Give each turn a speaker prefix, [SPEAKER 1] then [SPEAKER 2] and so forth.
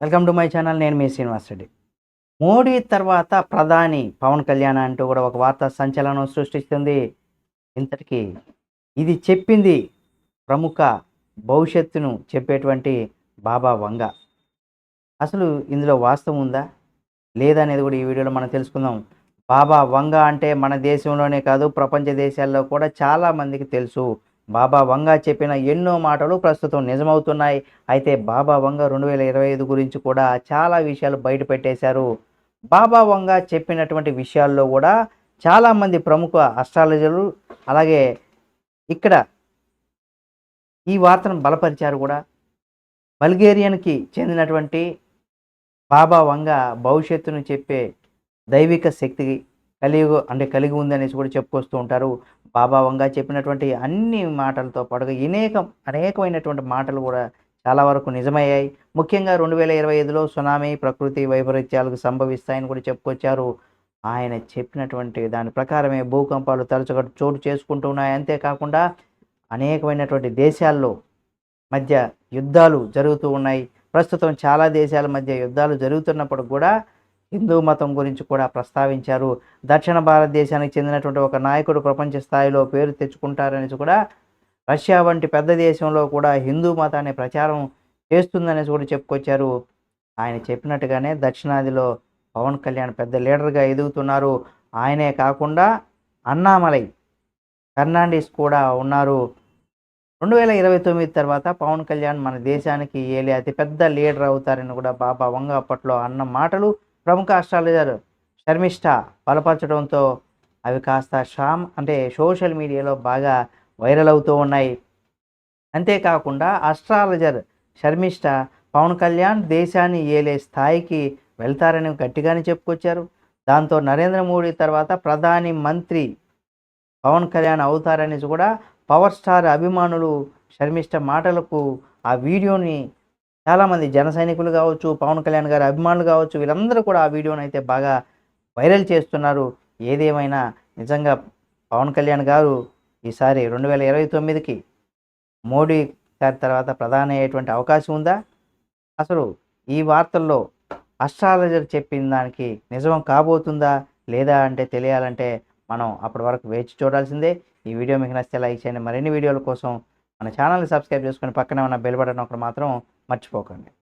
[SPEAKER 1] Welcome to my channel నేను మీ శ్రీనివాస్ రెడ్డి మోడీ తర్వాత ప్రధాని పవన్ కళ్యాణ్ అంటూ కూడా ఒక వార్తా సంచలనం సృష్టిస్తుంది. ఇంతటికి ఇది చెప్పింది ప్రముఖ భవిష్యత్తును చెప్పేటువంటి బాబా వంగ. అసలు ఇందులో వాస్తవం ఉందా? లేదనేది కూడా ఈ వీడియోలో మనం తెలుసుకుందాం. బాబా వంగ అంటే మన దేశంలోనే కాదు ప్రపంచ దేశాల్లో కూడా చాలా మందికి తెలుసు. బాబా వంగ చెప్పిన ఎన్నో మాటలు ప్రస్తుతం నిజమవుతున్నాయి. అయితే బాబా వంగ రెండు వేల ఇరవై ఐదు గురించి కూడా చాలా విషయాలు బయటపెట్టేశారు బాబా వంగ చెప్పినటువంటి విషయాల్లో కూడా చాలామంది ప్రముఖ అస్ట్రాలజర్లు అలాగే ఇక్కడ ఈ వార్తను బలపరిచారు కూడా. బల్గేరియన్కి చెందినటువంటి బాబా వంగ భవిష్యత్తును చెప్పే దైవిక శక్తి కలిగి అంటే కలిగి ఉందనేసి కూడా చెప్పుకొస్తూ ఉంటారు. బాబా వంగ చెప్పినటువంటి అన్ని మాటలతో పాటుగా అనేకం అనేకమైనటువంటి మాటలు కూడా చాలా వరకు నిజమయ్యాయి. ముఖ్యంగా రెండు వేల ఇరవై ఐదులో సునామీ ప్రకృతి వైపరీత్యాలకు సంభవిస్తాయని కూడా చెప్పుకొచ్చారు. ఆయన చెప్పినటువంటి దాని ప్రకారమే భూకంపాలు తరచుగా చోటు చేసుకుంటూ ఉన్నాయి. అంతేకాకుండా అనేకమైనటువంటి దేశాల్లో మధ్య యుద్ధాలు జరుగుతూ ఉన్నాయి. ప్రస్తుతం చాలా దేశాల మధ్య యుద్ధాలు జరుగుతున్నప్పుడు కూడా హిందూ మతం గురించి కూడా ప్రస్తావించారు. దక్షిణ భారతదేశానికి చెందినటువంటి ఒక నాయకుడు ప్రపంచ స్థాయిలో పేరు తెచ్చుకుంటారనేసి కూడా రష్యా వంటి పెద్ద దేశంలో కూడా హిందూ మతాన్ని ప్రచారం చేస్తుందనేసి కూడా చెప్పుకొచ్చారు. ఆయన చెప్పినట్టుగానే దక్షిణాదిలో పవన్ కళ్యాణ్ పెద్ద లీడర్గా ఎదుగుతున్నారు. ఆయనే కాకుండా అన్నామలై ఫెర్నాండిస్ కూడా ఉన్నారు. రెండు వేల ఇరవై తొమ్మిది తర్వాత పవన్ కళ్యాణ్ మన దేశానికి ఏలే అతిపెద్ద లీడర్ అవుతారని కూడా బాబా వంగ అప్పట్లో అన్న మాటలు ప్రముఖ ఆస్ట్రాలజర్ శర్మిష్ఠ బలపరచడంతో అవి కాస్త షామ్ అంటే సోషల్ మీడియాలో బాగా వైరల్ అవుతూ ఉన్నాయి. అంతేకాకుండా అస్ట్రాలజర్ శర్మిష్ఠ పవన్ కళ్యాణ్ దేశాన్ని ఏలే స్థాయికి వెళ్తారని గట్టిగానే చెప్పుకొచ్చారు. దాంతో నరేంద్ర మోడీ తర్వాత ప్రధాని మంత్రి పవన్ కళ్యాణ్ అవుతారని కూడా పవర్ స్టార్ అభిమానులు శర్మిష్ట మాటలకు ఆ వీడియోని చాలామంది జన సైనికులు కావచ్చు పవన్ కళ్యాణ్ గారి అభిమానులు కావచ్చు వీళ్ళందరూ కూడా ఆ వీడియోని అయితే బాగా వైరల్ చేస్తున్నారు. ఏదేమైనా నిజంగా పవన్ కళ్యాణ్ గారు ఈసారి రెండు వేల ఇరవై తొమ్మిదికి మోడీ గారి తర్వాత ప్రధాని అయ్యేటువంటి అవకాశం ఉందా? అసలు ఈ వార్తల్లో అస్ట్రాలజర్ చెప్పిన దానికి నిజం కాబోతుందా? లేదా అంటే తెలియాలంటే మనం అప్పటి వరకు వేచి చూడాల్సిందే. ఈ వీడియో మీకు నచ్చితే లైక్ చేయండి. మరిన్ని వీడియోల కోసం మన ఛానల్ని సబ్స్క్రైబ్ చేసుకొని పక్కనే ఉన్న బెల్ బటన్ ఒకటి మాత్రం మర్చిపోకండి.